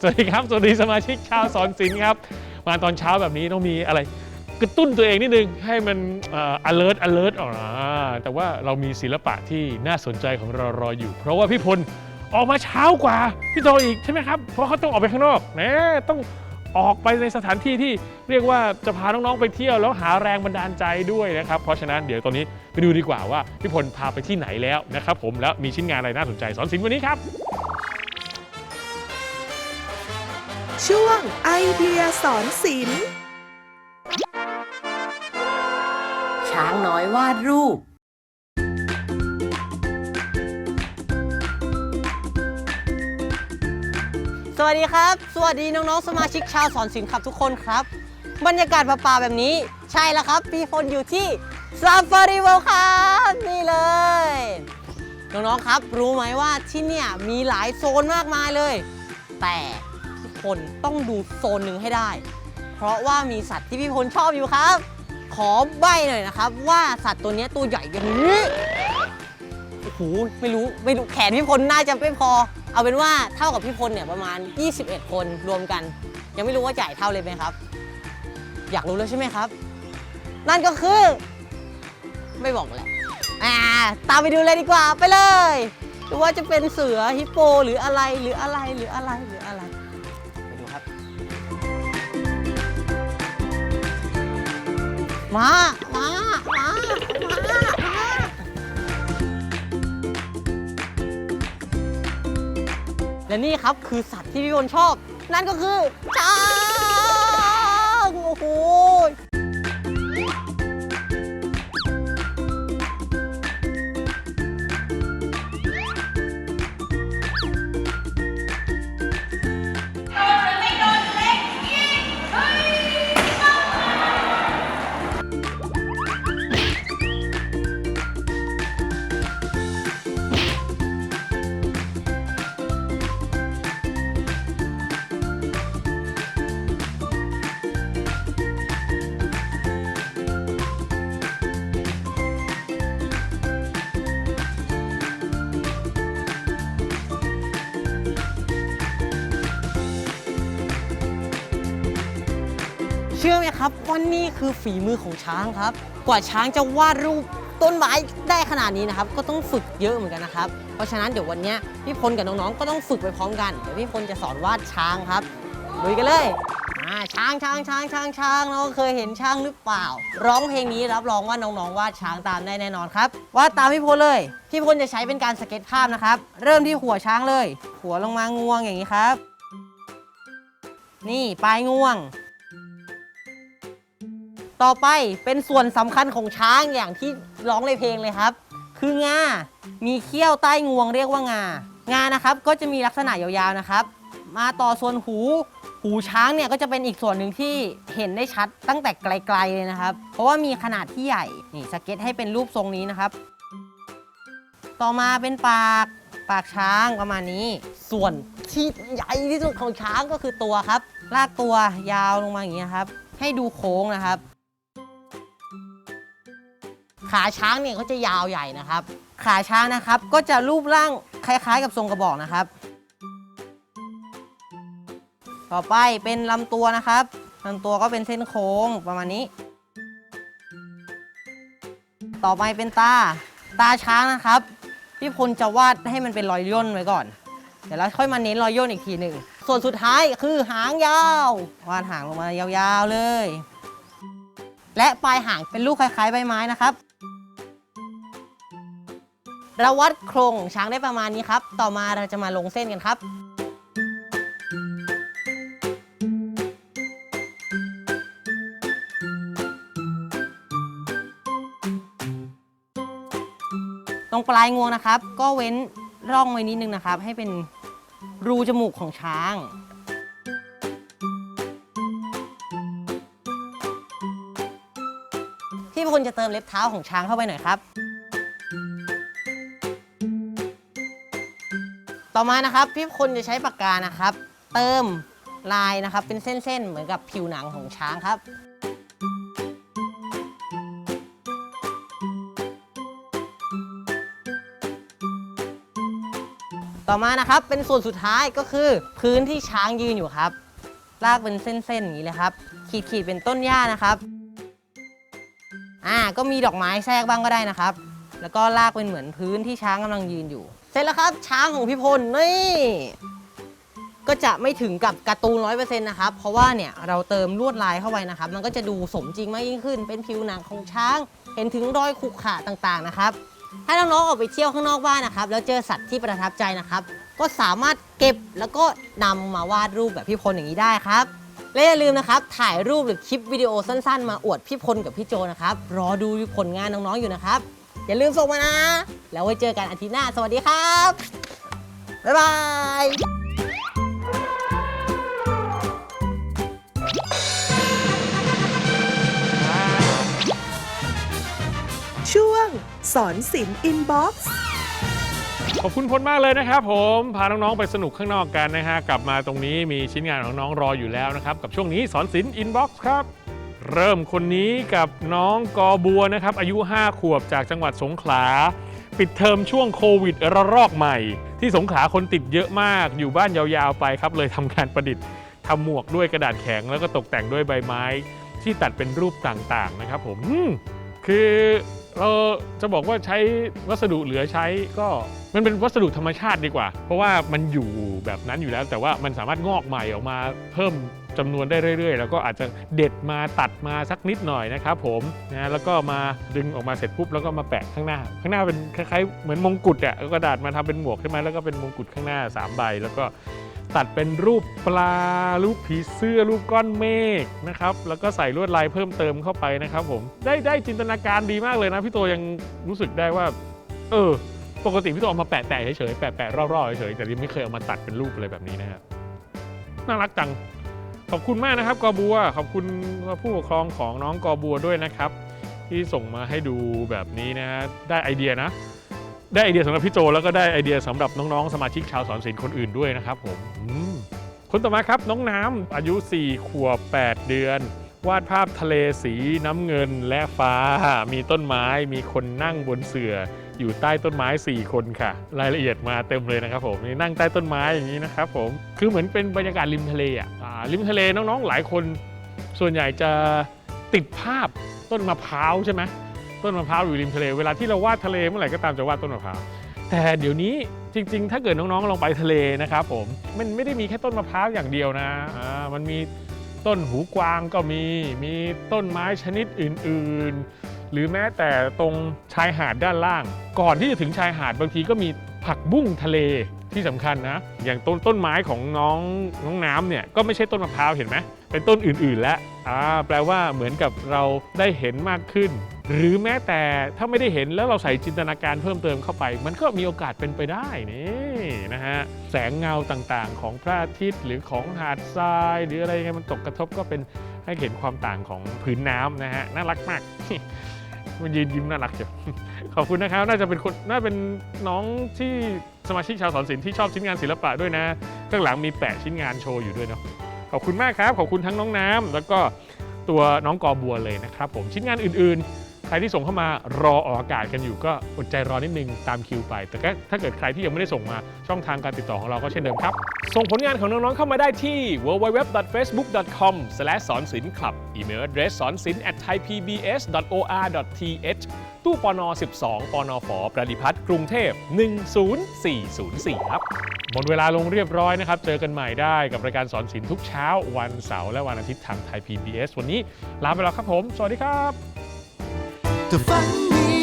สวัสดีครับ สวัสดีสมาชิกชาวสอนศิลป์ครับ มาตอนเช้าแบบนี้ต้องมีอะไรกระตุ้นตัวเองนิดนึง ให้มันเอ่อ alert alert ออกมาแต่ว่าเรามีศิลปะที่น่าสนใจของเรารออยู่ เพราะว่าพี่พลออกมาเช้ากว่าพี่โตอีกใช่ไหมครับ เพราะเขาต้องออกไปข้างนอกนะต้องออกไปในสถานที่ที่เรียกว่าจะพาน้องๆไปเที่ยวแล้วหาแรงบันดาลใจด้วยนะครับ เพราะฉะนั้นเดี๋ยวตอนนี้ไปดูดีกว่าว่าพี่พลพาไปที่ไหนแล้วนะครับผมแล้วมีชิ้นงานอะไรน่าสนใจสอนศิลป์วันนี้ครับ ช่วงไอเดียสอนศิลป์ช้างน้อยวาดรูป สวัสดีครับ สวัสดีน้องๆ สมาชิกชาวสอนศิลป์ครับทุกคนครับ บรรยากาศป่าๆแบบนี้ ใช่แล้วครับ พี่พลอยู่ที่ซาฟารีเวิลด์ครับ นี่เลย น้องๆ ครับ รู้ไหมว่าที่เนี่ยมีหลายโซนมากมายเลย แต่พี่พ ลต้องดูโซนหนึ่งให้ได้ เพราะว่ามีสัตว์ที่พี่พลชอบอยู่ครับ ขอใบ้หน่อยนะครับ ว่าสัตว์ตัวนี้ตัวใหญ่อย่างนี้โอ้โหไม่รู้ไม่รู้แขนพี่พลน่าจะไม่พอ เอาเป็นว่าเท่ากับพี่พลเนี่ยประมาณ 21 คนรวมกัน ยังไม่รู้ว่าใหญ่เท่าเลยไหมครับ อยากรู้แล้วใช่ไหมครับ นั่นก็คือ ไม่บอกแหละอ่าตามไปดูเลยดีกว่าไปเลยว่าจะเป็นเสือฮิปโปหรืออะไรหรืออะไรหรืออะไรหรืออะไรไป มามามามามาและนี่ครับคือสัตว์ที่พี่พลชอบ นั่นก็คือช้างโอ้โห อไหมครับว่านี่คือฝีมือของช้างครับ กว่าช้างจะวาดรูปต้นไม้ได้ขนาดนี้นะครับ ก็ต้องฝึกเยอะเหมือนกันนะครับ เพราะฉะนั้นเดี๋ยววันนี้พี่พลกับน้องๆก็ต้องฝึกไปพร้อมกันเดี๋ยวพี่พลจะสอนวาดช้างครับลุยกันเลยอ่าช้างช้างช้างช้างช้างน้องเคยเห็นช้างหรือเปล่า ร้องเพลงนี้รับรองว่าน้องๆวาดช้างตามได้แน่นอนครับวาดตามพี่พลเลยพี่พลจะใช้เป็นการสเก็ตภาพนะครับ เริ่มที่หัวช้างเลย หัวลงมางวงอย่างนี้ครับ นี่ปลายงวง ต่อไปเป็นส่วนสำคัญของช้างอย่างที่ร้องในเพลงเลยครับ คืองา มีเขี้ยวใต้งวงเรียกว่างา งานะครับก็จะมีลักษณะยาวๆนะครับ มาต่อส่วนหู หูช้างเนี่ยก็จะเป็นอีกส่วนหนึ่งที่เห็นได้ชัดตั้งแต่ไกลๆเลยนะครับ เพราะว่ามีขนาดที่ใหญ่ นี่สเก็ตให้เป็นรูปทรงนี้นะครับ ต่อมาเป็นปาก ปากช้างประมาณนี้ ส่วนที่ใหญ่ที่สุดของช้างก็คือตัวครับ ลากตัวยาวลงมาอย่างนี้ยครับ ให้ดูโค้งนะครับ ขาช้างเนี่ยเขาจะยาวใหญ่นะครับ ขาช้างนะครับก็จะรูปร่างคล้ายๆ กับทรงกระบอกนะครับ ต่อไปเป็นลำตัวนะครับลำตัวก็เป็นเส้นโค้งประมาณนี้ ต่อไปเป็นตา ตาช้างนะครับ พี่พลจะวาดให้มันเป็นรอยย่นไว้ก่อน เดี๋ยวเราค่อยมาเน้นรอยย่นอีกทีหนึ่ง ส่วนสุดท้ายคือหางยาว วาดหางลงมายาวๆเลย และปลายหางเป็นลูกคล้ายๆใบไม้นะครับ เราวัดโครงช้างได้ประมาณนี้ครับ ต่อมาเราจะมาลงเส้นกันครับ ตรงปลายงวงนะครับ ก็เว้นร่องไว้นิดนึงนะครับ ให้เป็นรูจมูกของช้างพี่พลจะเติมเล็บเท้าของช้างเข้าไปหน่อยครับ ต่อมานะครับพี่พลจะใช้ปากกานะครับ เติมลายนะครับเป็นเส้นๆ เหมือนกับผิวหนังของช้างครับ ต่อมานะครับเป็นส่วนสุดท้ายก็คือพื้นที่ช้างยืนอยู่ครับ ลากเป็นเส้นๆอย่างนี้เลยครับ ขีดๆเป็นต้นหญ้านะครับอ่าก็มีดอกไม้แทรกบ้างก็ได้นะครับ แล้วก็ลากเป็นเหมือนพื้นที่ช้างกำลังยืนอยู่ ร็จแล้วครับช้างของพี่พลนี่ก็จะไม่ถึงกับการ์ตูนร้อยเปอร์เซ็นต์นะครับ เพราะว่าเนี่ยเราเติมลวดลายเข้าไปนะครับ มันก็จะดูสมจริงมากยิ่งขึ้น เป็นผิวหนังของช้าง เห็นถึงรอยขรุขระต่างๆนะครับ ถ้าน้องๆออกไปเที่ยวข้างนอกบ้านนะครับ แล้วเจอสัตว์ที่ประทับใจนะครับ ก็สามารถเก็บแล้วก็นำมาวาดรูปแบบพี่พลอย่างนี้ได้ครับ และอย่าลืมนะครับ ถ่ายรูปหรือคลิปวิดีโอสั้น ๆ มาอวดพี่พลกับพี่โจนะครับ รอดูผลงานน้องๆอยู่นะครับ อย่าลืมส่งมานะ แล้วไว้เจอกันอาทิตย์หน้า สวัสดีครับ บ๊ายบายช่วงสอนศิลป์อินบ็อกซ์ ขอบคุณพลมากเลยนะครับผมพาน้องๆไปสนุกข้างนอกกันนะฮะกลับมาตรงนี้มีชิ้นงานของน้องรออยู่แล้วนะครับ กับช่วงนี้สอนศิลป์อินบ็อกซ์ครับ เริ่มคนนี้กับน้องกอบัวนะครับ อายุ 5 ขวบจากจังหวัดสงขลา ปิดเทอมช่วงโควิดระลอกใหม่ ที่สงขลาคนติดเยอะมากอยู่บ้านยาวๆไปครับ เลยทำการประดิษฐ์ทำหมวกด้วยกระดาษแข็ง แล้วก็ตกแต่งด้วยใบไม้ ที่ตัดเป็นรูปต่างๆนะครับผมอืมคือ เราจะบอกว่าใช้วัสดุเหลือใช้ก็มันเป็นวัสดุธรรมชาติดีกว่า เพราะว่ามันอยู่แบบนั้นอยู่แล้ว แต่ว่ามันสามารถงอกใหม่ออกมาเพิ่มจำนวนได้เรื่อย ๆ แล้วก็อาจจะเด็ดมาตัดมาสักนิดหน่อยนะครับผมนะแล้วก็มาดึงออกมาเสร็จปุ๊บแล้วก็มาแปะข้างหน้า ข้างหน้าเป็นคล้ายๆเหมือนมงกุฎอะกระดาษมาทำเป็นหมวกขึ้นมาแล้วก็เป็นมงกุฎข้างหน้าสามใบแล้วก็ ตัดเป็นรูปปลา รูปผีเสื้อ รูปก้อนเมฆนะครับ แล้วก็ใส่ลวดลายเพิ่มเติมเข้าไปนะครับผม ได้ได้จินตนาการดีมากเลยนะ พี่โตยังรู้สึกได้ว่า เออ ปกติพี่โตเอามาแปะแปะเฉยๆ แปะแปะรอบๆเฉยๆ แต่ยังไม่เคยเอามาตัดเป็นรูปอะไรแบบนี้นะครับ น่ารักจัง ขอบคุณมากนะครับกอบัว ขอบคุณผู้ปกครองของน้องกอบัวด้วยนะครับ ที่ส่งมาให้ดูแบบนี้นะ ได้ไอเดียนะ ได้ไอเดียสำหรับพี่โจแล้วก็ได้ไอเดียสำหรับน้องๆสมาชิกชาวสอนศิลป์คนอื่นด้วยนะครับผมมคนต่อมาครับน้องน้ำอายุ 4 ขวบ 8 เดือน วาดภาพทะเลสีน้ำเงินและฟ้า มีต้นไม้มีคนนั่งบนเสื่ออยู่ใต้ต้นไม้ 4 คนค่ะ รายละเอียดมาเต็มเลยนะครับผมนี่นั่งใต้ต้นไม้อย่างนี้นะครับผมคือเหมือนเป็นบรรยากาศริมทะเลอะอ่าริมทะเลน้องๆ หลายคน ส่วนใหญ่จะติดภาพต้นมะพร้าวใช่ไหม ต้นมะพร้าวอยู่ริมทะเล เวลาที่เราวาดทะเลเมื่อไหร่ก็ตามจะวาดต้นมะพร้าวแต่เดี๋ยวนี้จริง ๆ ถ้าเกิดน้องๆลองไปทะเลนะครับผมมันไม่ได้มีแค่ต้นมะพร้าวอย่างเดียวนะอ่ามันมีต้นหูกวางก็มีมีต้นไม้ชนิดอื่นๆ หรือแม้แต่ตรงชายหาดด้านล่าง ก่อนที่จะถึงชายหาดบางทีก็มีผักบุ้งทะเลที่สำคัญนะ อย่างต้นต้นไม้ของน้องน้องน้ำเนี่ยก็ไม่ใช่ต้นมะพร้าวเห็นไหมเป็นต้นอื่นๆแล้วอ่าแปลว่าเหมือนกับเราได้เห็นมากขึ้น หรือแม้แต่ถ้าไม่ได้เห็นแล้วเราใส่จินตนาการเพิ่มเติมเข้าไป มันก็มีโอกาสเป็นไปได้นี่นะฮะแสงเงาต่างๆ ของพระอาทิตย์หรือของหาดทราย หรืออะไรเงี้ยมันตกกระทบก็เป็นให้เห็นความต่างของผืนน้ำนะฮะน่ารักมากมันยืนยิ้มน่ารักจ้ะขอบคุณนะครับ น่าจะเป็นคนน่าเป็นน้องที่สมาชิกชาวสอนศิลป์ที่ชอบชิ้นงานศิลปะด้วยนะข้างหลังมีแปะชิ้นงานโชว์อยู่ด้วยเนาะขอบคุณมากครับ ขอบคุณทั้งน้องน้ำแล้วก็ตัวน้องกอบัวเลยนะครับ ผมชิ้นงานอื่นๆ ใครที่ส่งเข้ามารอออกอากาศกันอยู่ก็อดใจรอนิดนึงตามคิวไป แต่ก็ถ้าเกิดใครที่ยังไม่ได้ส่งมาช่องทางการติดต่อของเราก็เช่นเดิมครับ ส่งผลงานของน้องๆเข้ามาได้ที่ www.facebook.com สอนศิลป์คลับอีเมล address สอนศิลป์ at thaipbs.or.th ตู้ปน 12 ปนฝประดิพัฒน์กรุงเทพ 10404 ครับ หมดเวลาลงเรียบร้อยนะครับ เจอกันใหม่ได้กับรายการสอนศิลป์ทุกเช้า วันเสาร์และวันอาทิตย์ทางไทย PBS วันนี้ลาไปแล้วครับผม สวัสดีครับ ถ้าฝันมี